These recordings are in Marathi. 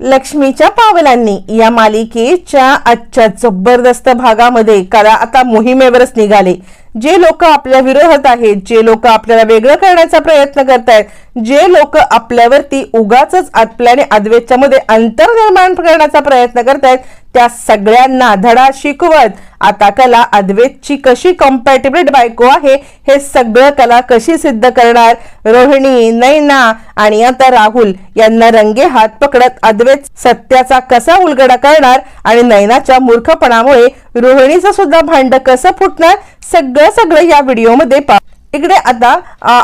लक्ष्मीच्या पावलांनी या मालिकेच्या आजच्या जबरदस्त भागामध्ये कला आता मोहिमेवरच निघाले. जे लोक आपल्या विरोधात आहेत जे लोक आपल्याला वेगळं करण्याचा प्रयत्न करतायत जे लोक आपल्यावरती उगाच आपल्याने अद्वैतच्यामध्ये अंतर निर्माण करण्याचा प्रयत्न करतायत त्या सगळ्यांना धडा शिकवत आता कला अद्वैतची कशी कम्पॅटेबल बायको आहे हे सगळं कला कशी सिद्ध करणार? रोहिणी नैना आणि आता राहुल यांना रंगे हात पकडत अद्वैत सत्याचा कसा उलगडा करणार आणि नैनाच्या मूर्खपणामुळे रोहिणीचं सुद्धा भांड कसं फुटणार? सगळं सगळं या व्हिडिओमध्ये पा इकडे आता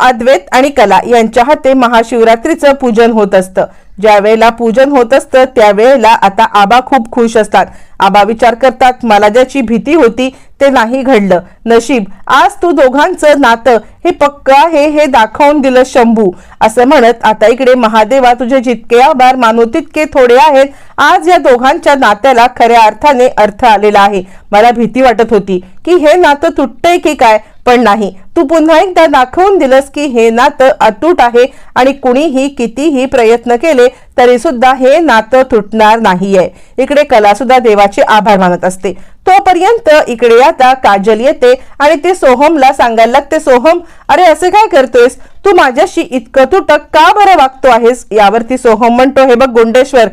अद्वैत आणि कला यांच्या हाते महाशिवरात्रीचं पूजन होत असतं. ज्या वेळेला पूजन होत असतं त्यावेळेला आता आबा खूप खुश असतात. आबा विचार करतात मला ज्याची भीती होती ते नाही घडलं. नशीब आज तू दोघांचं नातं हे पक्क आहे हे दाखवून दिलं शंभू. असं म्हणत आता इकडे महादेवा तुझे जितके आभार मानू तितके थोडे आहेत. आज या दोघांच्या नात्याला खऱ्या अर्थाने अर्थ आलेला आहे. मला भीती वाटत होती की हे नातं तुटतंय की काय? पण नाही. तू पुन्हा एकदा दाखवून दिलंस की हे नातं अतूट आहे आणि कुणीही कितीही प्रयत्न केले तरी सुद्धा हे नातं तुटणार नाहीये. इकडे कला सुद्धा देवाचे आभार मानत असते. तोपर्यंत इकडे आता काजल येते आणि ते सोहमला सांगायला लागते सोहम अरे असे काय करतोयस? तू माझ्याशी इतकं तुटक का बरं वागतो आहेस? यावरती सोहम म्हणतो हे बघ गुंडेश्वर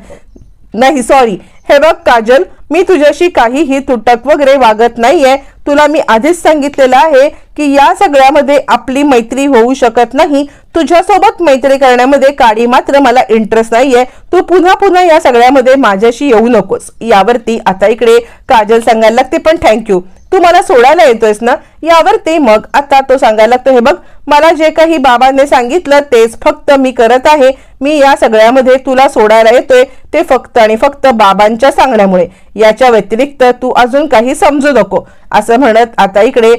नाही सॉरी हे बघ काजल मी तुझ्याशी काहीही तुटक वगैरे वागत नाहीये तुला मी आधीच सांगितलेलं आहे की या सगळ्यामध्ये आपली मैत्री होऊ शकत नाही. तुझ्यासोबत मैत्री करण्यामध्ये काळी मात्र मला इंटरेस्ट नाहीये. तू पुन्हा पुन्हा या सगळ्यामध्ये माझ्याशी येऊ नकोस. यावरती आता इकडे काजल सांगायला लागते पण थँक्यू तू मला सोडायला येतोयस ना? यावरती मग आता तो सांगायला लागतो हे बघ मला जे काही बाबांनी सांगितलं तेच फक्त मी करत आहे. मी या सगळ्यामध्ये तुला सोडायला येतोय. ते फक्त आणि फक्त बाबांच्या सांगण्यामुळे. याच्या व्यतिरिक्त तू अजून काही समजू नको. असं म्हणत आता इकडे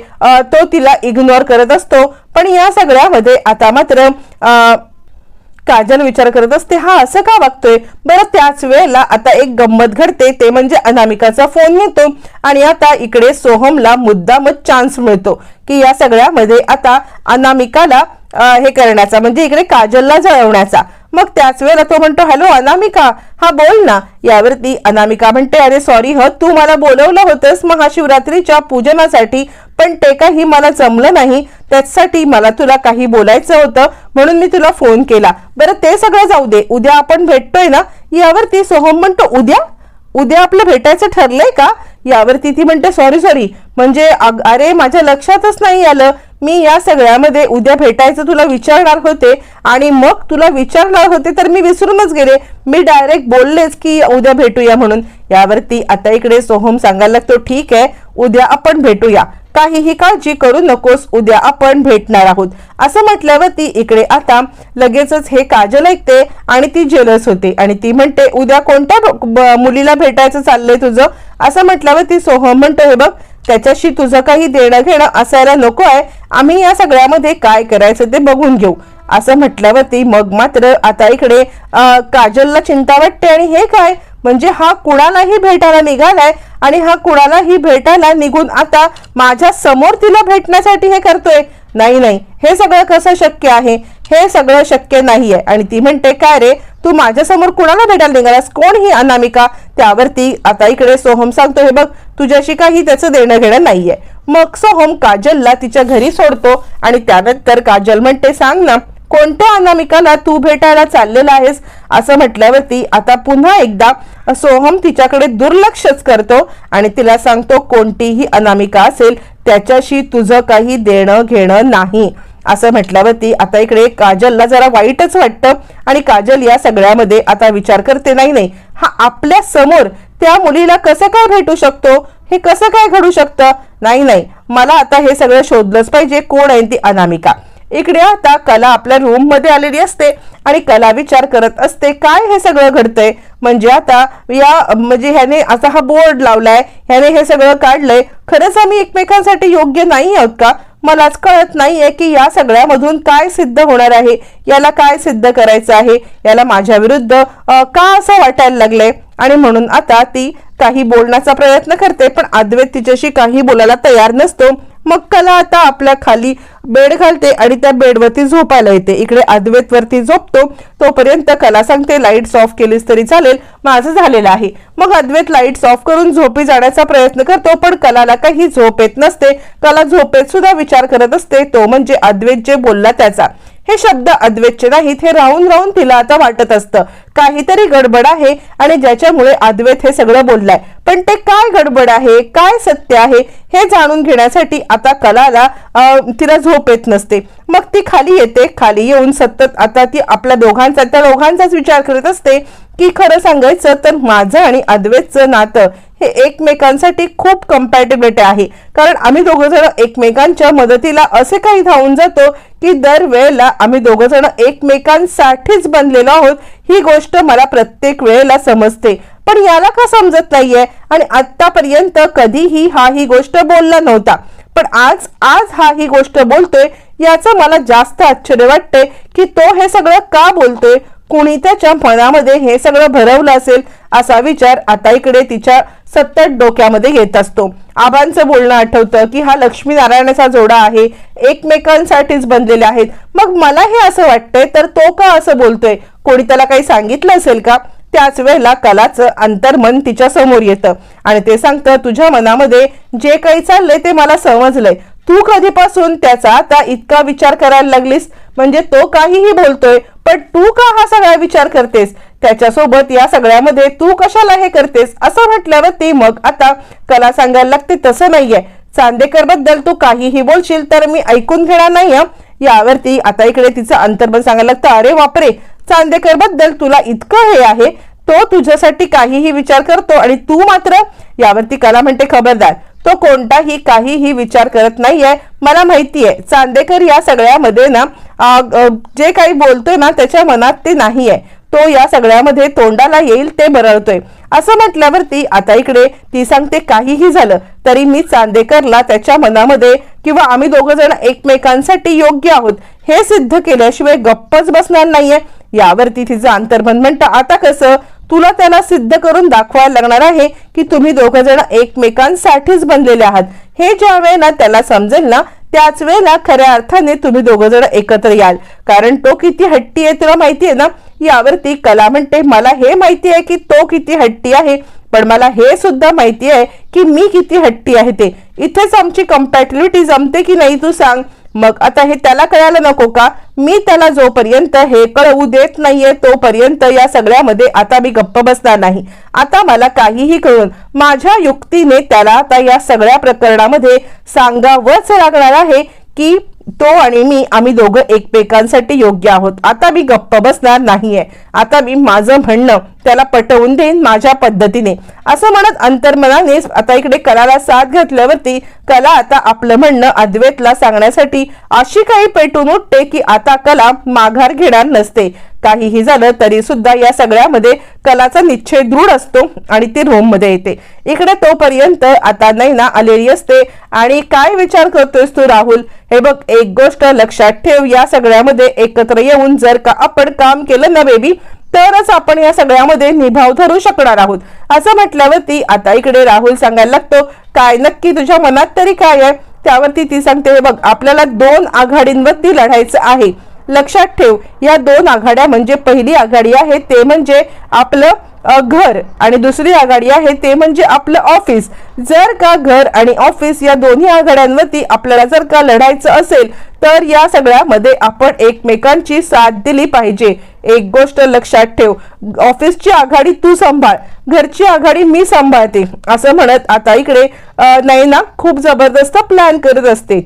तो तिला इग्नोर करत असतो. पण या सगळ्यामध्ये आता मात्र काजल विचार करत असते हा असं का वागतोय? बरं त्याच वेळेला आता एक गंमत घडते ते म्हणजे अनामिकाचा फोन येतो आणि आता इकडे सोहमला मुद्दामच चान्स मिळतो की या सगळ्यामध्ये आता अनामिकाला हे करण्याचा म्हणजे इकडे काजलला जळवण्याचा. मग त्याच वेळेला तो म्हणतो हॅलो अनामिका. हा बोल ना. यावरती अनामिका म्हणते अरे सॉरी ह तू मला बोलवलं होतंस महाशिवरात्रीच्या पूजनासाठी पण ते काही मला जमलं नाही. त्याचसाठी मला तुला काही बोलायचं होतं म्हणून मी तुला फोन केला. बरं ते सगळं जाऊ दे. उद्या आपण भेटतोय ना? यावरती सोहम म्हणतो उद्या? उद्या आपलं भेटायचं ठरलंय का? यावरती ती म्हणते सॉरी सॉरी म्हणजे अरे माझ्या लक्षातच नाही आलं. मी या सगळ्यामध्ये उद्या भेटायचं तुला विचारणार होते आणि मग तुला विचारणार होते तर मी विसरूनच गेले. मी डायरेक्ट बोललेच की उद्या भेटूया म्हणून. यावरती आता इकडे सोहम सांगायला लागतो ठीक आहे उद्या आपण भेटूया. काहीही काळजी करू नकोस उद्या आपण भेटणार आहोत. असं म्हटल्यावरती इकडे आता लगेचच हे काजल ऐकते आणि ती जेलस होते आणि ती म्हणते उद्या कोणत्या मुलीला भेटायचं चाललंय तुझं? असं म्हटल्यावरती सोहम म्हणतो हे बघ त्याच्याशी तुझं काही देणं घेणं असायला नको आहे. आम्ही या सगळ्यामध्ये काय करायचं ते बघून घेऊ. असं म्हटल्यावरती मग मात्र आता इकडे काजलला चिंता वाटते आणि हे काय? म्हणजे हा कुणालाही भेटायला निघालाय आणि हा कुणालाही भेटायला निघून आता माझ्यासमोर तिला भेटण्यासाठी हे करतोय. नाही नाही. हे सगळं कसं शक्य आहे? हे सगळं शक्य नाहीये. आणि ती म्हणते काय रे? तू माझ्यासमोर कुणाला भेटायला निघालास? कोण ही अनामिका? त्यावरती आता इकडे सोहम सांगतो हे बघ तुझ्याशी काही त्याचं देणं घेणं नाहीये. मग सोहम काजलला तिच्या घरी सोडतो आणि त्यानंतर काजल म्हणते सांग ना कोणत्या अनामिकाला तू भेटायला चाललेला आहेस? असं म्हटल्यावरती आता पुन्हा एकदा सोहम तिच्याकडे दुर्लक्षच करतो आणि तिला सांगतो कोणतीही अनामिका असेल त्याच्याशी तुझं काही देणं घेणं नाही. असं म्हटल्यावरती आता इकडे काजलला जरा वाईटच वाटतं. आणि काजल या सगळ्यामध्ये आता विचार करते नाही नाही हा आपल्यासमोर त्या मुलीला कसं काय भेटू शकतो? हे कसं काय घडू शकतं? नाही नाही मला आता हे सगळं शोधलंच पाहिजे कोण आहे ती अनामिका? इकडे आता कला आपल्या रूममध्ये आलेली असते आणि कला विचार करत असते काय हे सगळं घडतंय? म्हणजे आता या म्हणजे ह्याने असा हा बोर्ड लावलाय ह्याने हे सगळं काढलंय. खरंच आम्ही एकमेकांसाठी योग्य नाही आहोत का? मलाच कळत नाहीये की या सगळ्यामधून काय सिद्ध होणार आहे. याला काय सिद्ध करायचं आहे? याला माझ्या विरुद्ध का असं वाटायला लागलंय आणि म्हणून आता ती काही बोलण्याचा प्रयत्न करते पण अद्वैत तिच्याशी काही बोलायला तयार नसतो. मग कला आता आपल्या खाली बेड घालते आणि त्या बेडवरती झोपायला येते. इकडे अद्वैत वरती झोपतो तोपर्यंत कला सांगते लाईट्स ऑफ केलीस तरी चालेल माझं झालेलं आहे. मग अद्वैत लाईट्स ऑफ करून झोपी जाण्याचा प्रयत्न करतो पण कलाला काही झोप येत नसते. कला झोपेत सुद्धा विचार करत असते तो म्हणजे अद्वैत जे बोलला त्याचा. हे शब्द अद्वैतचे नाहीत हे राहून राहून तिला आता वाटत असतं. काहीतरी गडबड आहे आणि ज्याच्यामुळे अद्वैत हे सगळं बोललाय. पण ते काय गडबड आहे? काय सत्य आहे? हे जाणून घेण्यासाठी आता कलाला तिला झोप येत नसते. मग ती खाली येते. खाली येऊन सतत आता ती आपल्या दोघांचा त्या दोघांचाच विचार करत असते की खरं सांगायचं तर माझं आणि अद्वैतचं नातं हे एकमेकांसाठी खूप कम्पॅटेबिलिटी आहे. कारण आम्ही दोघंजण एकमेकांच्या मदतीला असे काही धावून जातो की दरवेळेला आम्ही दोघंजण एकमेकांसाठीच बनलेलो आहोत ही गोष्ट मला प्रत्येक वेळेला समजते. पण याला का समजत नाहीये? आणि आत्तापर्यंत कधीही हा ही गोष्ट बोलला नव्हता. पण आज आज हा ही गोष्ट बोलतोय याचं मला जास्त आश्चर्य वाटते की तो हे सगळं का बोलतोय? कुणी त्याच्या मनामध्ये हे सगळं भरवलं असेल असा विचार आता इकडे तिच्या सतत डोक्यामध्ये येत असतो. आबांचं बोलणं आठवतं की हा लक्ष्मीनारायणाचा जोडा आहे एकमेकांसाठीच बनलेले आहेत. मग मला हे असं वाटतंय तर तो का असं बोलतोय? कोणी त्याला काही सांगितलं असेल का? त्याच वेळेला कलाचं अंतर्मन तिच्या समोर येतं. आणि ते सांगतं तुझ्या मनामध्ये जे काही चाललंय ते मला समजलंय. तू कधीपासून त्याचा आता इतका विचार करायला लागलीस? म्हणजे तो काहीही बोलतोय पण तू का हा सगळा विचार करतेस? त्याच्यासोबत या सगळ्यामध्ये तू कशाला हे करतेस? असं म्हटल्यावर ती मग आता कला सांगायला लागते तसं नाहीये. चांदेकरबद्दल तू काहीही बोलशील तर मी ऐकून घेणार नाही यावरती आता इकडे तिचं अंतर्मन सांगायला लागतं अरे वापरे चांदेकरबद्दल तुला इतकं हे आहे तो तुझ्यासाठी काहीही विचार करतो आणि तू मात्र यावरती कला म्हणते खबरदार. तो कोणताही काहीही विचार करत नाहीये. मला माहितीये चांदेकर या सगळ्यामध्ये ना आ, जे काही बोलतोय ना त्याच्या मनात ते नाहीये. तो या सगळ्यामध्ये तोंडाला येईल ते बरळतोय. असं म्हटल्यावरती आता इकडे ती सांगते काहीही झालं तरी मी चांदेकरला त्याच्या मनामध्ये किंवा आम्ही दोघ जण एकमेकांसाठी योग्य आहोत हे सिद्ध केल्याशिवाय गप्पच बसणार नाहीये. यावरती तिचं अंतर्मन म्हणतं आता कसं? तुला त्याला सिद्ध करून दाखवायला लागणार आहे की तुम्ही दोघं जण एकमेकांसाठीच बनलेले आहात. हे ज्या वेळेला त्याला समजेल ना त्याच वेळेला खऱ्या अर्थाने तुम्ही दोघं जण एकत्र याल. कारण तो किती हट्टी आहे तुला माहिती आहे ना? यावरती कला म्हणते मला हे माहिती आहे की तो किती हट्टी आहे पण मला हे सुद्धा माहिती आहे की मी किती हट्टी आहे ते. इथेच आमची कम्पॅटिबिलिटी जमते की नाही तू सांग. मग आता हे त्याला कळायला नको का? मी त्याला जोपर्यंत हे कळवू देत नाहीये तोपर्यंत या सगळ्यामध्ये आता मी गप्प बसणार नाही. आता मला काहीही कळून माझ्या युक्तीने त्याला आता या सगळ्या प्रकरणामध्ये सांगावंच लागणार आहे की तो आणि मी आम्ही दोघं एकमेकांसाठी योग्य आहोत. आता मी गप्प बसणार नाहीये. आता मी माझं म्हणणं त्याला पटवून देईन माझ्या पद्धतीने. असं म्हणत अंतर्मनाने आता इकडे कलाला साथ घातल्यावरती कला आता आपलं म्हणणं अद्वैतला सांगण्यासाठी अशी काही पेटून उठते की आता कला माघार घेणार नसते. काहीही झालं तरी सुद्धा या सगळ्यामध्ये कलाचा निश्चय दृढ असतो आणि ती रोममध्ये येते. इकडे तोपर्यंत आता नैना आलेली असते आणि काय विचार करतोयस तू राहुल? हे बघ एक गोष्ट लक्षात ठेव या सगळ्यामध्ये एकत्र येऊन जर का आपण काम केलं ना बेबी तरच आपण या सगळ्यामध्ये निभाव धरू शकणार आहोत. असं म्हटल्यावरती आता इकडे राहुल सांगायला लागतो काय नक्की तुझ्या मनात तरी काय आहे? त्यावरती ती सांगते "हे बघ आपल्याला दोन आघाडींवरती लढायचं आहे. लक्षात ठेव या दोन आघाड्या म्हणजे पहिली आघाडी आहे ते म्हणजे आपलं घर आणि दुसरी आघाडी आहे ते म्हणजे आपलं ऑफिस जर का घर आणि ऑफिस या दोन्ही आघाड्यांवरती आपल्याला जर का लढायचं असेल तर या सगळ्यामध्ये आपण एकमेकांची साथ दिली पाहिजे. एक गोष्ट लक्षात ठेव ऑफिसची आघाडी तू सांभाळ घरची आघाडी मी सांभाळते असं म्हणत आता इकडे नैना खूप जबरदस्त प्लॅन करत असते.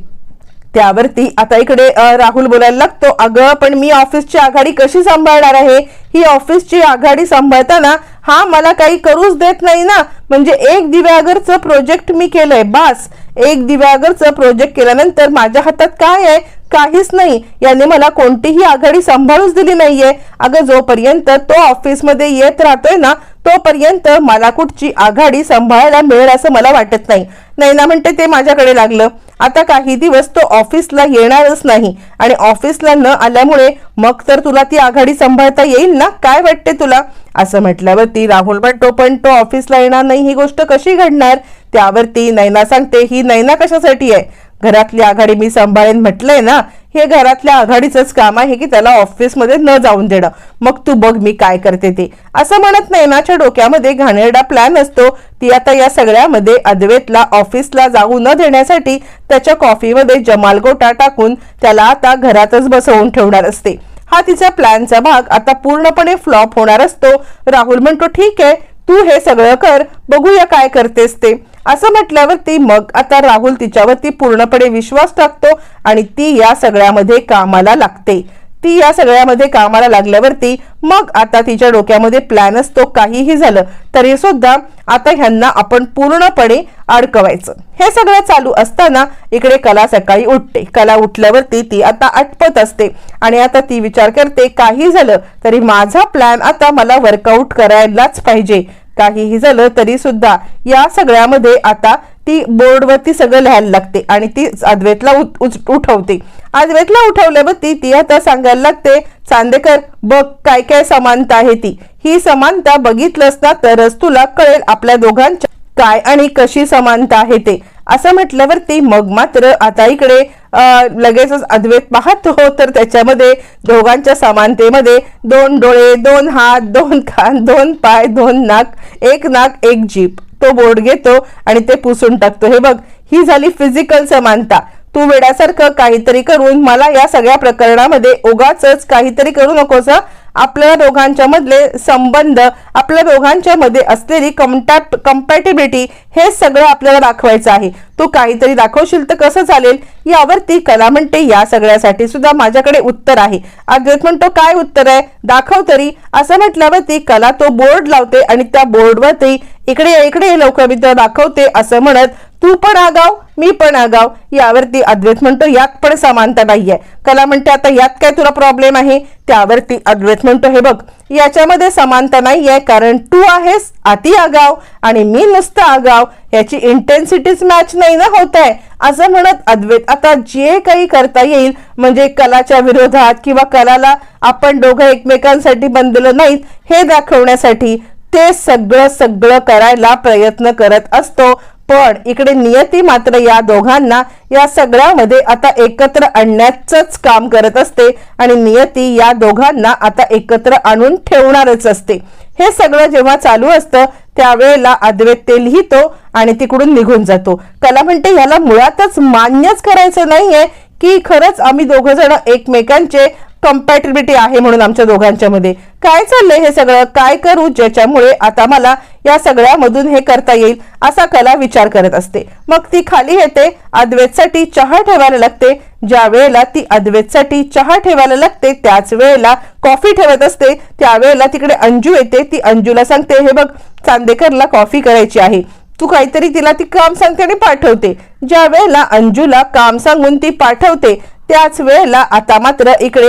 त्यावरती आता इकडे राहुल बोलायला लागतो. अगं पण मी ऑफिसची आघाडी कशी सांभाळणार आहे? ही ऑफिसची आघाडी सांभाळताना हा मला काही करूच देत नाही ना. म्हणजे एक दिव्यागरचं प्रोजेक्ट मी केलंय बास. एक दिव्यागरचं प्रोजेक्ट केल्यानंतर माझ्या हातात काय आहे? काहीच नाही. याने मला कोणतीही आघाडी सांभाळूच दिली नाहीये. अगं जोपर्यंत तो ऑफिसमध्ये येत राहतोय ना तोपर्यंत मला कुठची आघाडी सांभाळायला मिळेल असं मला वाटत नाही. नैना म्हणते ते माझ्याकडे लागलं. आता काही दिवस तो ऑफिसला येणारच नाही. आणि ऑफिसला न आल्यामुळे मग तर तुला ती आघाडी सांभाळता येईल ना? काय वाटते तुला? असं म्हटल्यावरती राहुल म्हणतो पण तो ऑफिसला येणार नाही. ही गोष्ट कशी घडणार? त्यावरती नैना सांगते ही नैना कशासाठी आहे? घरातली आघाडी मी सांभाळेन म्हटलंय ना हे घरातल्या आघाडीचंच काम आहे की त्याला ऑफिसमध्ये न जाऊन देणं. मग तू बघ मी काय करते ते. असं म्हणत नैनाच्या डोक्यामध्ये घाणेरडा प्लॅन असतो. ती आता या सगळ्यामध्ये अद्वैतला ऑफिसला जाऊ न देण्यासाठी त्याच्या कॉफीमध्ये जमाल गोटा टाकून त्याला आता घरातच बसवून ठेवणार असते. हा तिचा प्लॅनचा भाग आता पूर्णपणे फ्लॉप होणार असतो. राहुल म्हणतो ठीक आहे तू हे सगळं कर बघूया काय करतेस ते. असं म्हटल्यावरती मग आता राहुल तिच्यावरती पूर्णपणे विश्वास टाकतो आणि ती या सगळ्यामध्ये कामाला लागते. ती या सगळ्यामध्ये कामाला लागल्यावरती मग आता तिच्या डोक्यामध्ये प्लॅन असतो काहीही झालं तरी सुद्धा आता ह्यांना आपण पूर्णपणे अडकवायचं. हे सगळं चालू असताना इकडे कला सकाळी उठते. कला उठल्यावरती ती आता आटपत असते. आणि आता ती विचार करते काही झालं तरी माझा प्लॅन आता मला वर्कआउट करायलाच पाहिजे. काहीही झालं तरी सुद्धा या सगळ्यामध्ये आता ती बोर्डवरती सगळं लिहायला लागते आणि ती अद्वैतला उच- उठवते. अद्वैतला उठवल्यावरती ती आता सांगायला लागते चांदेकर बघ काय काय समानता आहे ती. ही समानता बघितलंस ना तरच तुला कळेल आपल्या दोघांच्या काय आणि कशी समानता आहे ते. असं म्हटल्यावरती मग मात्र आता इकडे लगेचच अद्वैत पाहतो हो, तर त्याच्यामध्ये दोघांच्या समानतेमध्ये दोन डोळे दोन हात दोन कान दोन पाय दोन नाक एक नाक एक जीप तो बोर्ड घेतो आणि ते पुसून टाकतो. हे बघ ही झाली फिजिकल समानता. तू वेड्यासारखं काहीतरी करून मला या सगळ्या प्रकरणामध्ये ओगाच काहीतरी करू नकोस आपल्या दोघांच्या मधले संबंध आपल्या दोघांच्या मध्ये असलेली कम्पॅट कम्पॅटिबिलिटी हे सगळं आपल्याला दाखवायचं आहे. तू काहीतरी दाखवशील तर कसं चालेल? यावरती कला म्हणते या सगळ्यासाठी सुद्धा माझ्याकडे उत्तर आहे. अद्वैत म्हणतो काय उत्तर आहे? दाखव तरी. असं म्हटल्यावरती कला तो बोर्ड लावते आणि त्या बोर्डवरती इकडे इकडे लवकर मी दाखवते असं म्हणत तू पण आगाव मी पण आगाव. यावरती अद्वैत म्हणतो यात पण समानता नाहीये. कला म्हणते आता यात काय तुला प्रॉब्लेम आहे? त्यावरती अद्वैत म्हणतो हे बघ याच्यामध्ये समानता नाहीये कारण तू आहेस अति आगाव आणि मी नुसतं आगाव. याची इंटेन्सिटीच मॅच नाही ना होत आहे असं म्हणत अद्वैत आता जे काही करता येईल म्हणजे कलाच्या विरोधात किंवा कलाला आपण दोघं एकमेकांसाठी बनलेलं नाहीत हे दाखवण्यासाठी ते सगळं सगळं करायला प्रयत्न करत असतो. पण इकडे नियती मात्र या दोघांना या सगळ्यामध्ये आता एकत्र आणण्याचंच काम करत असते आणि नियती या दोघांना आता एकत्र आणून ठेवणारच असते. हे सगळं जेव्हा चालू असतं त्यावेळेला अद्वैत ते लिहितो आणि तिकडून निघून जातो. कला म्हणते ह्याला मुळातच मान्यच करायचं नाहीये की खरंच आम्ही दोघं जण एकमेकांचे कम्पॅटिबिलिटी आहे म्हणून आमच्या दोघांच्या मध्ये काय चाललंय हे सगळं? काय करू ज्याच्यामुळे आता मला या सगळ्यामधून हे करता येईल असा कला विचार करत असते. मग ती खाली येते अद्वैतसाठी चहा ठेवायला लागते. ज्या वेळेला ती अद्वैतसाठी चहा ठेवायला लागते त्याच वेळेला कॉफी ठेवत असते. त्यावेळेला तिकडे अंजू येते. ती अंजूला सांगते हे बघ चांदेकरला कॉफी करायची आहे. तू काहीतरी तिला ती काम सांगते आणि पाठवते. ज्या वेळेला अंजूला काम सांगून ती पाठवते त्याच वेळेला आता मात्र इकडे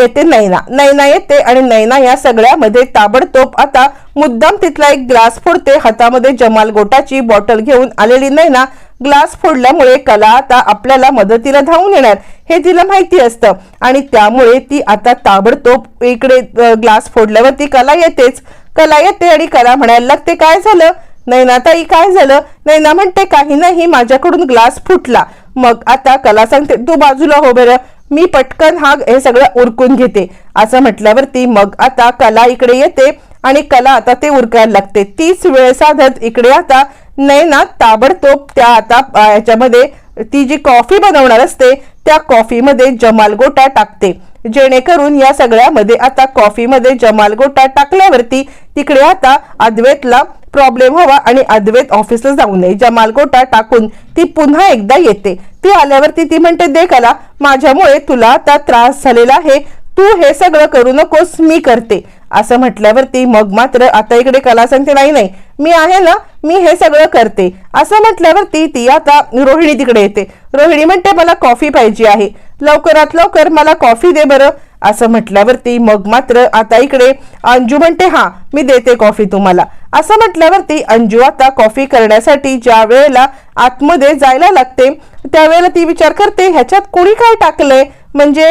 येते नैना. नैना येते आणि नैना या सगळ्यामध्ये ताबडतोब आता मुद्दाम तिथला एक ग्लास फोडते. हातामध्ये जमाल गोटाची बॉटल घेऊन आलेली नैना ग्लास फोडल्यामुळे कला आता आपल्याला मदतीला धावून येणार हे तिला माहिती असतं. आणि त्यामुळे ती आता ताबडतोब इकडे ग्लास फोडल्यावरती कला येतेच. कला येते आणि कला म्हणायला लागते काय झालं? नैनाताई काय झालं? नैना म्हणते काही नाही माझ्याकडून ग्लास फुटला. मग आता कला सांगते तू बाजूला हो बरं. मी पटकन हा हे सगळं उरकून घेते. असं म्हटल्यावरती मग आता कला इकडे येते आणि कला आता ते उरकायला लागते. तीच वेळ साधत इकडे आता नैना ताबडतोब त्या आता याच्यामध्ये ती जी कॉफी बनवणार असते त्या कॉफीमध्ये जमाल गोटा टाकते. जेणेकरून या सगळ्यामध्ये आता कॉफीमध्ये जमाल गोटा टाकल्यावरती तिकडे आता अद्वैतला प्रॉब्लेम हवा आणि अद्वैत ऑफिसला जाऊ नये. जमाल गोटा टाकून ती पुन्हा एकदा येते. ती आल्यावरती ती म्हणते दे कला माझ्यामुळे तुला आता त्रास झालेला आहे. तू हे सगळं करू नकोस मी करते. असं म्हटल्यावरती मग मात्र आता इकडे कला सांगते नाही नाही मी आहे ना मी हे सगळं करते. असं म्हटल्यावरती ती आता रोहिणी तिकडे येते. रोहिणी म्हणते मला कॉफी पाहिजे आहे. लवकरात लवकर मला कॉफी दे बरं. असं म्हटल्यावरती मग मात्र आता इकडे अंजू म्हणते हा मी देते कॉफी तुम्हाला. असं म्हटल्यावरती अंजू आता कॉफी करण्यासाठी ज्या वेळेला आतमध्ये जायला लागते त्यावेळेला ती विचार करते ह्याच्यात कोणी काय टाकलंय? म्हणजे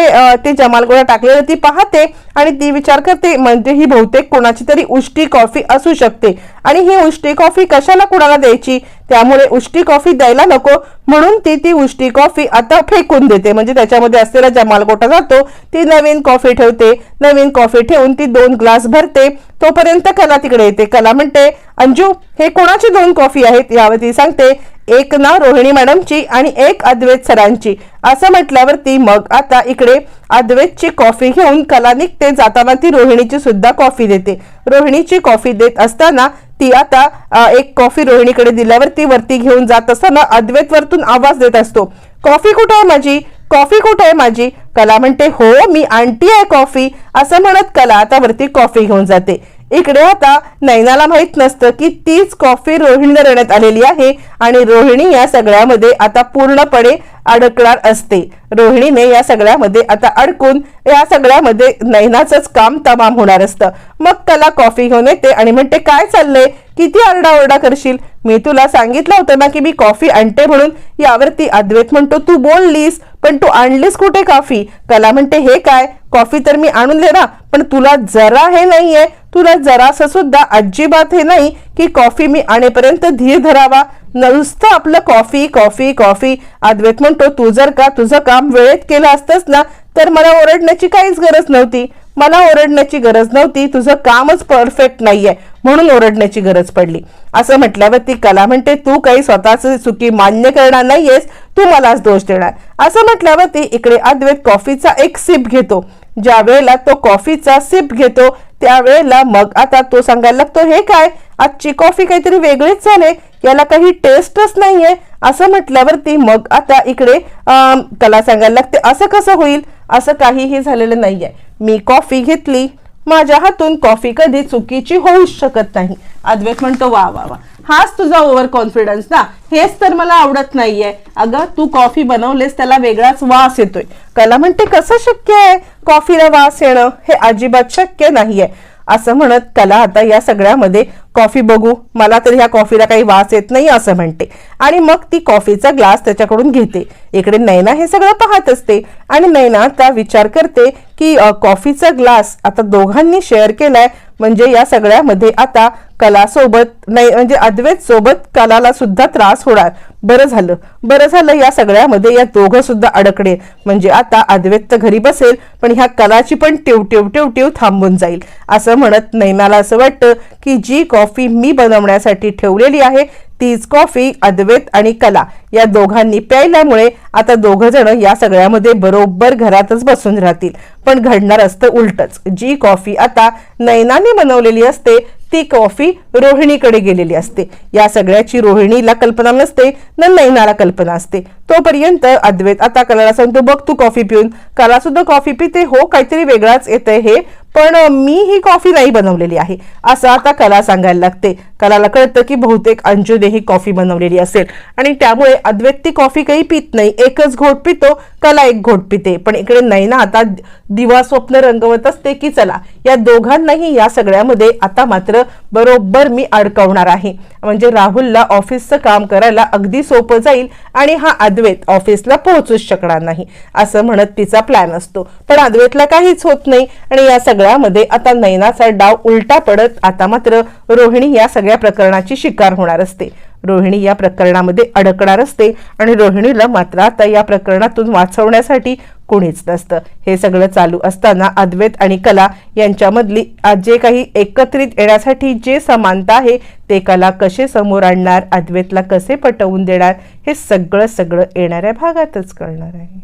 ते जमालगोळा टाकलेलं ती पाहते आणि ती विचार करते म्हणजे ही बहुतेक कोणाची तरी उष्टी कॉफी असू शकते. आणि ही उष्टी कॉफी कशाला कुणाला द्यायची? त्यामुळे उष्टी कॉफी द्यायला नको. म्हणून ती ती उष्टी कॉफी आता फेकून देते. म्हणजे त्याच्यामध्ये असलेला जमाल गोटा जातो ती नवीन कॉफी ठेवते. नवीन कॉफी ठेवून ती दोन ग्लास भरते. तोपर्यंत कला तिकडे येते. कला म्हणते अंजू हे कोणाची दोन कॉफी आहेत? यावर ती सांगते एक ना रोहिणी मॅडमची आणि एक अद्वैत सरांची. असं म्हटल्यावरती मग आता इकडे अद्वैतची कॉफी घेऊन कला निघते. जाताना ती रोहिणीची सुद्धा कॉफी देते. रोहिणीची कॉफी देत असताना ती आता एक कॉफी रोहिणीकडे दिल्यावरती वरती घेऊन जात असताना अद्वैत वरतून आवाज देत असतो. कॉफी कुठे आहे माझी? कॉफी कुठे आहे माझी? कला म्हणते हो मी आणती आहे कॉफी. असं म्हणत कला आता वरती कॉफी घेऊन जाते. इकडे आता नैनाला माहीत नसतं की तीच कॉफी रोहिणीला देण्यात आलेली आहे आणि रोहिणी या सगळ्यामध्ये आता पूर्णपणे अडकणार असते. रोहिणीने या सगळ्यामध्ये आता अडकून या सगळ्यामध्ये नैनाचंच काम तमाम होणार असतं. मग त्याला कॉफी घेऊन येते आणि म्हणते काय चाललंय? किती आरडाओरडा करशील? मी तुला सांगितलं होतं ना की मी कॉफी आणते म्हणून. यावरती अद्वैत म्हणतो तू बोललीस पण तू आणलीस कुठे कॉफी? कला म्हणते हे काय? कॉफी तर मी आणून दे ना पण तुला जरा हे नाहीये. तुला जरासं सुद्धा अजिबात हे नाही की कॉफी मी आणेपर्यंत धीर धरावा. नुसतं आपलं कॉफी कॉफी कॉफी. अद्वैत म्हणतो तू जर का तुझं काम वेळेत केलं असतंस ना तर मला ओरडण्याची काहीच गरज नव्हती. मला ओरडण्याची गरज नव्हती. तुझं कामच परफेक्ट नाहीये. म्हणून ओरडण्याची गरज पडली. असं म्हटल्यावर ती कला म्हणते तू काही स्वतःच चुकी मान्य करणार नाहीयेस. तू मलाच दोष देणार. असं म्हटल्यावर ती इकडे अद्वैत कॉफीचा एक सिप घेतो. ज्या वेळेला तो कॉफीचा सिप घेतो त्यावेळेला मग आता तो सांगायला लागतो हे काय? आजची कॉफी काहीतरी वेगळीच झाले. याला काही टेस्टच नाहीये. असं म्हटल्यावरती मग आता इकडे त्याला सांगायला लागते असं कसं होईल? असं काहीही झालेलं नाहीये. मी कॉफी घेतली. माझ्या हातून कॉफी कधी चुकीची होऊच शकत नाही. अद्वैत म्हणतो वा वा वा. हाच तुझा ओव्हर कॉन्फिडन्स ना. हेच तर मला आवडत नाहीये. अगं तू कॉफी बनवलेस त्याला वेगळाच वास येतोय. कला म्हणते कसं शक्य आहे? कॉफीला वास येणं हे अजिबात शक्य नाहीये. असं म्हणत कला आता या सगळ्यामध्ये कॉफी बघू मला तर ह्या कॉफीला काही वास येत नाही असं म्हणते. आणि मग ती कॉफीचा ग्लास त्याच्याकडून घेते. इकडे नैना हे सगळं पाहत असते. आणि नैना आता विचार करते की कॉफीचा ग्लास आता दोघांनी शेअर केलाय. म्हणजे या सगळ्यामध्ये आता कलासोबत नाही म्हणजे अद्वैत सोबत कलाला सुद्धा त्रास होणार. बरं झालं. बरं झालं या सगळ्यामध्ये या दोघं सुद्धा अडकणे. म्हणजे आता अद्वैत तर घरी बसेल पण ह्या कलाची पण टिव टिव टिव टिव थांबून जाईल. असं म्हणत नैनाला असं वाटतं की जी कॉफी मी बनवण्यासाठी ठेवलेली आहे तीच कॉफी अद्वैत आणि कला या दोघांनी प्यायल्यामुळे आता दोघं जण या सगळ्यामध्ये बरोबर घरातच बसून राहतील. पण घडणार असतं उलटच. जी कॉफी आता नैनाने बनवलेली असते ती कॉफी रोहिणीकडे गेलेली असते. या सगळ्याची रोहिणीला कल्पना नसते न नैनाला कल्पना असते. तोपर्यंत अद्वैत आता कलाला सांगतो बघ तू कॉफी पिऊन. कला सुद्धा कॉफी पिते हो काहीतरी वेगळाच येतंय हे पण मी ही कॉफी नाही बनवलेली आहे. असं आता कला सांगायला लागते. कलाला कळतं की बहुतेक अंजुने ही कॉफी बनवलेली असेल. आणि त्यामुळे अद्वैत ती कॉफी काही पित नाही. एकच घोट पितो कला एक घोट पिते. पण इकडे नैना आता दिवा स्वप्न रंगवत असते की चला या दोघांनाही या सगळ्यामध्ये आता मात्र बरोबर मी अडकवणार आहे. म्हणजे राहुलला ऑफिसचं काम करायला अगदी सोपं जाईल आणि हा अद्वैत ऑफिसला पोहोचूच शकणार नाही असं म्हणत तिचा प्लॅन असतो. पण अद्वैतला काहीच होत नाही आणि या सगळ्यामध्ये आता नैनाचा डाव उलटा पडत आता मात्र रोहिणी या सगळ्या सगळ्या प्रकरणाची शिकार होणार असते. रोहिणी या प्रकरणामध्ये अडकणार असते आणि रोहिणीला मात्र आता या प्रकरणातून वाचवण्यासाठी कोणीच नसतं. हे सगळं चालू असताना अद्वैत आणि कला यांच्यामधली आज जे काही एकत्रित येण्यासाठी जे समानता आहे ते कला कसे समोर आणणार अद्वैतला कसे पटवून देणार हे सगळं सगळं येणाऱ्या भागातच कळणार आहे.